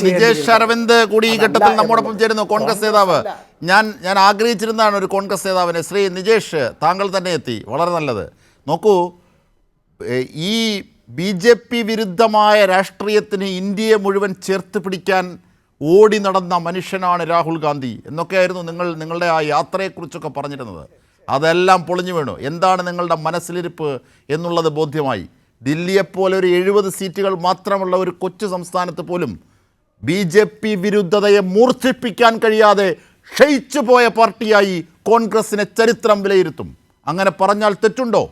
നിജേഷ് അരവിന്ദ് കൂടി ഈ ഘട്ടത്തിൽ നമ്മോടൊപ്പം ചേരുന്നു. കോൺഗ്രസ് നേതാവ്. ഞാൻ ഞാൻ ആഗ്രഹിച്ചിരുന്നതാണ് ഒരു കോൺഗ്രസ് നേതാവിനെ. ശ്രീ നിജേഷ് താങ്കൾ തന്നെ എത്തി. വളരെ നല്ലത്. നോക്കൂ ഈ ബി ജെ പി വിരുദ്ധമായ രാഷ്ട്രീയത്തിന് ഇന്ത്യയെ മുഴുവൻ ചേർത്ത് പിടിക്കാൻ ഓടി നടന്ന മനുഷ്യനാണ് രാഹുൽ ഗാന്ധി. എന്നൊക്കെയായിരുന്നു നിങ്ങൾ നിങ്ങളുടെ ആ യാത്രയെക്കുറിച്ചൊക്കെ പറഞ്ഞിരുന്നത്. അതെല്ലാം പൊളിഞ്ഞു വീണു. എന്താണ് നിങ്ങളുടെ മനസ്സിലിരിപ്പ് എന്നുള്ളത് ബോധ്യമായി. ദില്ലിയെപ്പോലെ ഒരു എഴുപത് സീറ്റുകൾ മാത്രമുള്ള ഒരു കൊച്ചു സംസ്ഥാനത്ത് പോലും ബി ജെ പി വിരുദ്ധതയെ മൂർച്ഛിപ്പിക്കാൻ കഴിയാതെ ക്ഷയിച്ചു പോയ പാർട്ടിയായി കോൺഗ്രസിനെ ചരിത്രം വിലയിരുത്തും. അങ്ങനെ പറഞ്ഞാൽ തെറ്റുണ്ടോ?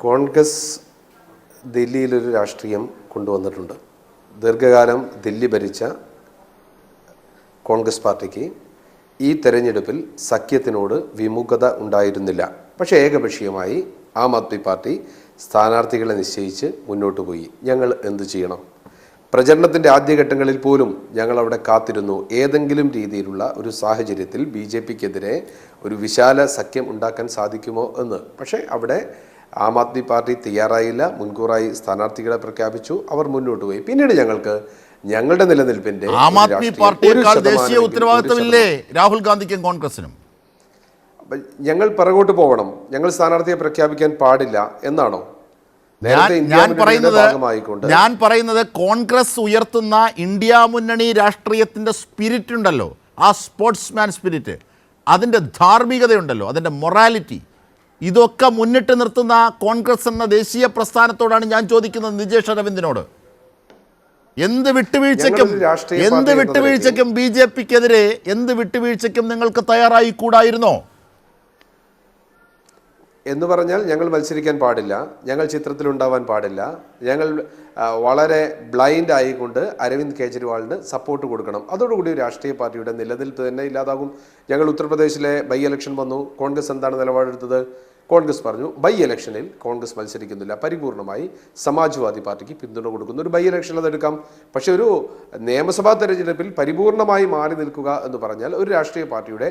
കോൺഗ്രസ് ദില്ലിയിലൊരു രാഷ്ട്രീയം കൊണ്ടുവന്നിട്ടുണ്ട്. ദീർഘകാലം ദില്ലി ഭരിച്ച കോൺഗ്രസ് പാർട്ടിക്ക് ഈ തെരഞ്ഞെടുപ്പിൽ സഖ്യത്തിനോട് വിമുഖത ഉണ്ടായിരുന്നില്ല. പക്ഷേ ഏകപക്ഷീയമായി ആം ആദ്മി പാർട്ടി സ്ഥാനാർത്ഥികളെ നിശ്ചയിച്ച് മുന്നോട്ട് പോയി. ഞങ്ങൾ എന്തു ചെയ്യണം? പ്രചരണത്തിന്റെ ആദ്യഘട്ടങ്ങളിൽ പോലും ഞങ്ങൾ അവിടെ കാത്തിരുന്നു. ഏതെങ്കിലും രീതിയിലുള്ള ഒരു സാഹചര്യത്തിൽ ബി ജെ പിക്കെതിരെ ഒരു വിശാല സഖ്യം ഉണ്ടാക്കാൻ സാധിക്കുമോ എന്ന്. പക്ഷേ അവിടെ ആം ആദ്മി പാർട്ടി തയ്യാറായില്ല. മുൻകൂറായി സ്ഥാനാർത്ഥികളെ പ്രഖ്യാപിച്ചു. അവർ മുന്നോട്ട് പോയി. പിന്നീട് ഞങ്ങൾക്ക് ഞങ്ങളുടെ നിലനിൽപ്പിന്റെ ആം ആദ്മി പാർട്ടിയേക്കാൾ ദേശീയ ഉത്തരവാദിത്തമില്ലേ രാഹുൽ ഗാന്ധിക്കും കോൺഗ്രസിനും? ഞങ്ങൾ പിറകോട്ട് പോകണം. ഞങ്ങൾ സ്ഥാനാർത്ഥിയെ പ്രഖ്യാപിക്കാൻ പാടില്ല എന്നാണോ? ഞാൻ പറയുന്നത് ഞാൻ പറയുന്നത് കോൺഗ്രസ് ഉയർത്തുന്ന ഇന്ത്യ മുന്നണി രാഷ്ട്രീയത്തിന്റെ സ്പിരിറ്റ് ഉണ്ടല്ലോ. ആ സ്പോർട്സ്മാൻ സ്പിരിറ്റ് അതിന്റെ ധാർമ്മികതയുണ്ടല്ലോ. അതിന്റെ മൊറാലിറ്റി ഇതൊക്കെ മുന്നിട്ട് നിർത്തുന്ന കോൺഗ്രസ് എന്ന ദേശീയ പ്രസ്ഥാനത്തോടാണ് ഞാൻ ചോദിക്കുന്നത് നിജേഷ് അരവിന്ദിനോട്. എന്ത് വിട്ടുവീഴ്ചയ്ക്കും എന്ത് വിട്ടുവീഴ്ചയ്ക്കും ബി ജെ പിക്കെതിരെ എന്ത് വിട്ടുവീഴ്ചയ്ക്കും നിങ്ങൾക്ക് തയ്യാറായി കൂടായിരുന്നോ എന്ന് പറഞ്ഞാൽ ഞങ്ങൾ മത്സരിക്കാൻ പാടില്ല. ഞങ്ങൾ ചിത്രത്തിലുണ്ടാവാൻ പാടില്ല. ഞങ്ങൾ വളരെ ബ്ലൈൻഡ് ആയിക്കൊണ്ട് അരവിന്ദ് കെജ്രിവാളിന് സപ്പോർട്ട് കൊടുക്കണം. അതോടുകൂടി രാഷ്ട്രീയ പാർട്ടിയുടെ നിലനിൽപ്പ് തന്നെ ഇല്ലാതാകും. ഞങ്ങൾ ഉത്തർപ്രദേശിലെ ബൈ ഇലക്ഷൻ വന്നു. കോൺഗ്രസ് എന്താണ് നിലപാടെടുത്തത്? കോൺഗ്രസ് പറഞ്ഞു ബൈ ഇലക്ഷനിൽ കോൺഗ്രസ് മത്സരിക്കുന്നില്ല. പരിപൂർണമായി സമാജ്വാദി പാർട്ടിക്ക് പിന്തുണ കൊടുക്കുന്നു. ഒരു ബൈ ഇലക്ഷൻ അതെടുക്കാം. പക്ഷെ ഒരു നിയമസഭാ തെരഞ്ഞെടുപ്പിൽ പരിപൂർണമായി മാറി നിൽക്കുക എന്ന് പറഞ്ഞാൽ ഒരു രാഷ്ട്രീയ പാർട്ടിയുടെ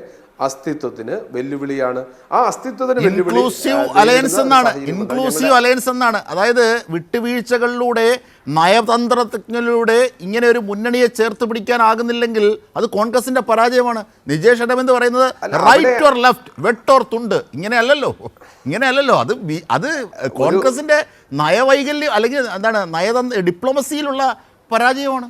അസ്തിത്വത്തിന് വെല്ലുവിളിയാണ്. ആ അസ്തിത്വത്തിന് വെല്ലുവിളി ഇൻക്ലൂസീവ് അലയൻസ് എന്നാണ്. ഇൻക്ലൂസീവ് അലയൻസ് എന്നാണ്. അതായത് വിട്ടുവീഴ്ചകളിലൂടെ നയതന്ത്രജ്ഞയിലൂടെ ഇങ്ങനെ ഒരു മുന്നണിയെ ചേർത്ത് പിടിക്കാനാകുന്നില്ലെങ്കിൽ അത് കോൺഗ്രസിന്റെ പരാജയമാണ്. നിജേഷ് എന്ന് പറയുന്നത് റൈറ്റ് ഓർ ലെഫ്റ്റ് വെട്ട് ഓർ തുണ്ട്. ഇങ്ങനെയല്ലല്ലോ. ഇങ്ങനെയല്ലല്ലോ. അത് അത് കോൺഗ്രസിന്റെ നയവൈകല്യം അല്ലെങ്കിൽ എന്താണ് നയതന്ത്ര ഡിപ്ലോമസിയിലുള്ള പരാജയമാണ്.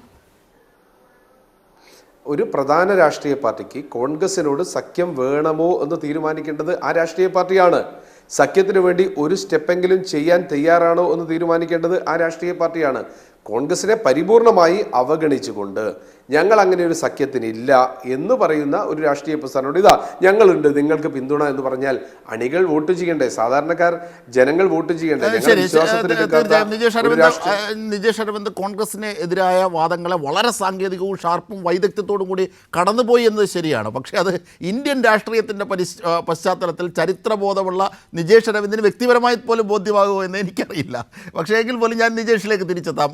ഒരു പ്രധാന രാഷ്ട്രീയ പാർട്ടിക്ക് കോൺഗ്രസിനോട് സഖ്യം വേണമോ എന്ന് തീരുമാനിക്കേണ്ടത് ആ രാഷ്ട്രീയ പാർട്ടിയാണ്. സഖ്യത്തിന് വേണ്ടി ഒരു സ്റ്റെപ്പെങ്കിലും ചെയ്യാൻ തയ്യാറാണോ എന്ന് തീരുമാനിക്കേണ്ടത് ആ രാഷ്ട്രീയ പാർട്ടിയാണ്. കോൺഗ്രസിനെ പരിപൂർണമായി അവഗണിച്ചുകൊണ്ട് ഞങ്ങൾ അങ്ങനെ ഒരു സഖ്യത്തിനില്ല എന്ന് പറയുന്ന ഒരു രാഷ്ട്രീയ പ്രസ്ഥാനമുണ്ട്. ഇതാ ഞങ്ങളുണ്ട് നിങ്ങൾക്ക് പിന്തുണ എന്ന് പറഞ്ഞാൽ അണികൾ വോട്ട് ചെയ്യണ്ടേ? സാധാരണക്കാർ ജനങ്ങൾ വോട്ട് ചെയ്യണ്ടേ? നിജേഷ് അരവിന്ദ് കോൺഗ്രസിന് എതിരായ വാദങ്ങളെ വളരെ സാങ്കേതികവും ഷാർപ്പും വൈദഗ്ധ്യത്തോടും കൂടി കടന്നുപോയി എന്നത് ശരിയാണ്. പക്ഷേ അത് ഇന്ത്യൻ രാഷ്ട്രീയത്തിന്റെ പശ്ചാത്തലത്തിൽ ചരിത്രബോധമുള്ള നിജേഷ് അരവിന്ദിന് വ്യക്തിപരമായി പോലും ബോധ്യമാകുമോ എന്ന് എനിക്കറിയില്ല. പക്ഷേ എങ്കിൽ പോലും ഞാൻ നിജേഷിലേക്ക് തിരിച്ചെത്താം.